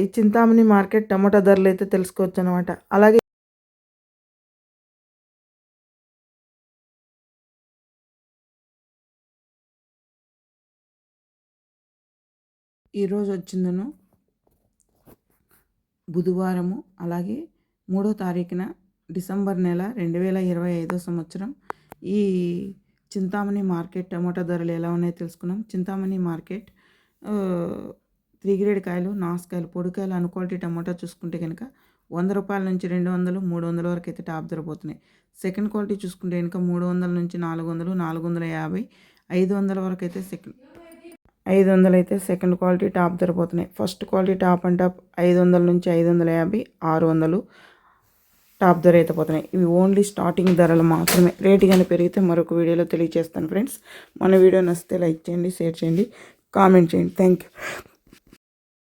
ఈ చింతామణి మార్కెట్ టమాటా ధరలు అయితే తెలుసుకోవచ్చు అనమాట అలాగే ఈరోజు వచ్చిందను బుధవారము అలాగే మూడో తారీఖున డిసెంబర్ నెల రెండు వేల ఇరవై ఐదో సంవత్సరం. ఈ చింతామణి మార్కెట్ టమాటా ధరలు ఎలా ఉన్నాయో తెలుసుకున్నాం. చింతామణి మార్కెట్ త్రీ గ్రేడ్ కాయలు నాసుకాయలు పొడికాయలు అన్ క్వాలిటీ టమాటా చూసుకుంటే కనుక వంద రూపాయల నుంచి రెండు వందలు మూడు వందల వరకు అయితే టాప్ ధర పోతున్నాయి. సెకండ్ క్వాలిటీ చూసుకుంటే కనుక మూడు వందల నుంచి నాలుగు వందలు నాలుగు వందల యాభై ఐదు వందల వరకు అయితే సెకండ్ ఐదు వందలు అయితే సెకండ్ క్వాలిటీ టాప్ ధర పోతున్నాయి. First quality top and top ఐదు వందల నుంచి ఐదు వందల యాభై ఆరు వందలు టాప్ ధర అయితే పోతున్నాయి. ఇవి ఓన్లీ స్టార్టింగ్ ధరలు మాత్రమే. రేటు కానీ పెరిగితే మరొక వీడియోలో తెలియజేస్తాను ఫ్రెండ్స్. మన వీడియో నచ్చితే లైక్ చేయండి షేర్ చేయండి కామెంట్ చేయండి. Thank you.